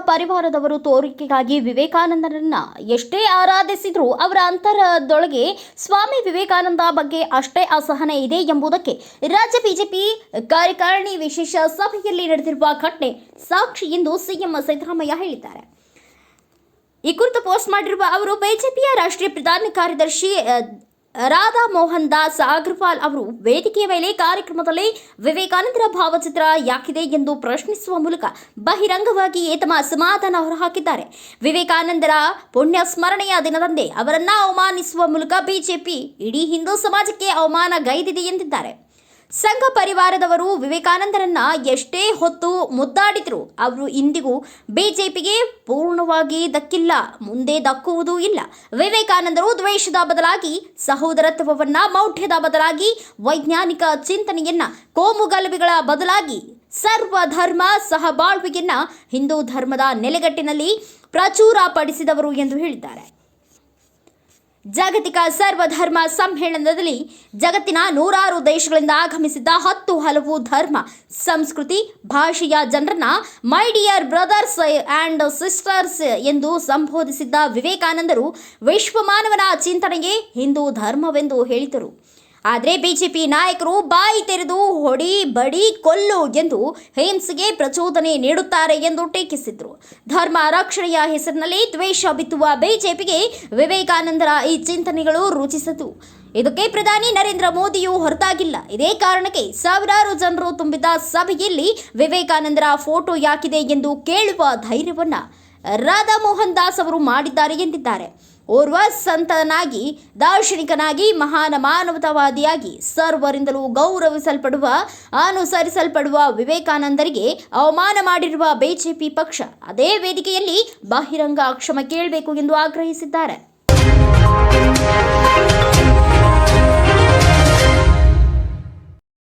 ಪರಿವಾರದವರು ತೋರಿಕೆಗಾಗಿ ವಿವೇಕಾನಂದರನ್ನ ಎಷ್ಟೇ ಆರಾಧಿಸಿದ್ರೂ ಅವರ ಅಂತರದೊಳಗೆ ಸ್ವಾಮಿ ವಿವೇಕಾನಂದ ಬಗ್ಗೆ ಅಷ್ಟೇ ಅಸಹನೆ ಇದೆ ಎಂಬುದಕ್ಕೆ ರಾಜ್ಯ ಬಿಜೆಪಿ ಕಾರ್ಯಕಾರಿಣಿ ವಿಶೇಷ ಸಭೆಯಲ್ಲಿ ನಡೆದಿರುವ ಘಟನೆ ಸಾಕ್ಷಿ ಎಂದು ಸಿಎಂ ಸಿದ್ದರಾಮಯ್ಯ ಹೇಳಿದ್ದಾರೆ. ಈ ಕುರಿತು ಪೋಸ್ಟ್ ಮಾಡಿರುವ ಅವರು, ಬಿಜೆಪಿಯ ರಾಷ್ಟ್ರೀಯ ಪ್ರಧಾನ ಕಾರ್ಯದರ್ಶಿ ರಾಧಾ ಮೋಹನ್ ದಾಸ್ ಅಗ್ರವಾಲ್ ಅವರು ವೇದಿಕೆಯ ಮೇಲೆ ಕಾರ್ಯಕ್ರಮದಲ್ಲಿ ವಿವೇಕಾನಂದರ ಭಾವಚಿತ್ರ ಯಾಕಿದೆ ಎಂದು ಪ್ರಶ್ನಿಸುವ ಮೂಲಕ ಬಹಿರಂಗವಾಗಿ ತಮ್ಮ ಅಸಮಾಧಾನ ಹೊರಹಾಕಿದ್ದಾರೆ. ವಿವೇಕಾನಂದರ ಪುಣ್ಯ ಸ್ಮರಣೆಯ ದಿನದಂದೇ ಅವರನ್ನ ಅವಮಾನಿಸುವ ಮೂಲಕ ಬಿಜೆಪಿ ಇಡೀ ಹಿಂದೂ ಸಮಾಜಕ್ಕೆ ಅವಮಾನ ಗೈದಿದೆ ಎಂದಿದ್ದಾರೆ. ಸಂಘ ಪರಿವಾರದವರು ವಿವೇಕಾನಂದರನ್ನ ಎಷ್ಟೇ ಹೊತ್ತು ಮುದ್ದಾಡಿದ್ರು, ಅವರು ಇಂದಿಗೂ ಬಿಜೆಪಿಗೆ ಪೂರ್ಣವಾಗಿ ದಕ್ಕಿಲ್ಲ, ಮುಂದೆ ದಕ್ಕುವುದೂ ಇಲ್ಲ. ವಿವೇಕಾನಂದರು ದ್ವೇಷದ ಬದಲಾಗಿ, ಸಹೋದರತ್ವವನ್ನ ಮೌಢ್ಯದ ಬದಲಾಗಿ, ವೈಜ್ಞಾನಿಕ ಚಿಂತನೆಯನ್ನ ಕೋಮುಗಲಭೆಗಳ ಬದಲಾಗಿ, ಸರ್ವಧರ್ಮ ಸಹಬಾಳ್ವೆಯನ್ನ ಹಿಂದೂ ಧರ್ಮದ ನೆಲೆಗಟ್ಟಿನಲ್ಲಿ ಪ್ರಚುರ ಪಡಿಸಿದವರು ಎಂದು ಹೇಳಿದ್ದಾರೆ. ಜಾಗತಿಕ ಸರ್ವಧರ್ಮ ಸಮ್ಮೇಳನದಲ್ಲಿ ಜಗತ್ತಿನ ನೂರಾರು ದೇಶಗಳಿಂದ ಆಗಮಿಸಿದ್ದ ಹತ್ತು ಹಲವು ಧರ್ಮ, ಸಂಸ್ಕೃತಿ, ಭಾಷೆಯ ಜನರನ್ನ my dear brothers and sisters ಎಂದು ಸಂಬೋಧಿಸಿದ್ದ ವಿವೇಕಾನಂದರು ವಿಶ್ವಮಾನವನ ಚಿಂತನೆಗೆ ಹಿಂದೂ ಧರ್ಮವೆಂದು ಹೇಳಿದರು. ಆದರೆ ಬಿಜೆಪಿ ನಾಯಕರು ಬಾಯಿ ತೆರೆದು ಹೊಡಿ ಬಡಿ ಕೊಲ್ಲು ಎಂದು ಹಿಂಸೆಗೆ ಪ್ರಚೋದನೆ ನೀಡುತ್ತಾರೆ ಎಂದು ಟೀಕಿಸಿದರು. ಧರ್ಮ ರಕ್ಷಣೆಯ ಹೆಸರಿನಲ್ಲಿ ದ್ವೇಷ ಬಿತ್ತುವ ಬಿಜೆಪಿಗೆ ವಿವೇಕಾನಂದರ ಈ ಚಿಂತನೆಗಳು ರುಚಿಸಿತು. ಇದಕ್ಕೆ ಪ್ರಧಾನಿ ನರೇಂದ್ರ ಮೋದಿಯು ಹೊರತಾಗಿಲ್ಲ. ಇದೇ ಕಾರಣಕ್ಕೆ ಸಾವಿರಾರು ಜನರು ತುಂಬಿದ ಸಭೆಯಲ್ಲಿ ವಿವೇಕಾನಂದರ ಫೋಟೋ ಯಾಕಿದೆ ಎಂದು ಕೇಳುವ ಧೈರ್ಯವನ್ನ ರಾಧಾ ಮೋಹನ್ ದಾಸ್ ಅವರು ಮಾಡಿದ್ದಾರೆ ಎಂದಿದ್ದಾರೆ. ಓರ್ವ ಸಂತನಾಗಿ, ದಾರ್ಶನಿಕನಾಗಿ, ಮಹಾನ್ ಮಾನವತಾವಾದಿಯಾಗಿ, ಸರ್ವರಿಂದಲೂ ಗೌರವಿಸಲ್ಪಡುವ, ಅನುಸರಿಸಲ್ಪಡುವ ವಿವೇಕಾನಂದರಿಗೆ ಅವಮಾನ ಮಾಡಿರುವ ಬಿಜೆಪಿ ಪಕ್ಷ ಅದೇ ವೇದಿಕೆಯಲ್ಲಿ ಬಹಿರಂಗ ಕ್ಷಮೆ ಕೇಳಬೇಕು ಎಂದು ಆಗ್ರಹಿಸಿದ್ದಾರೆ.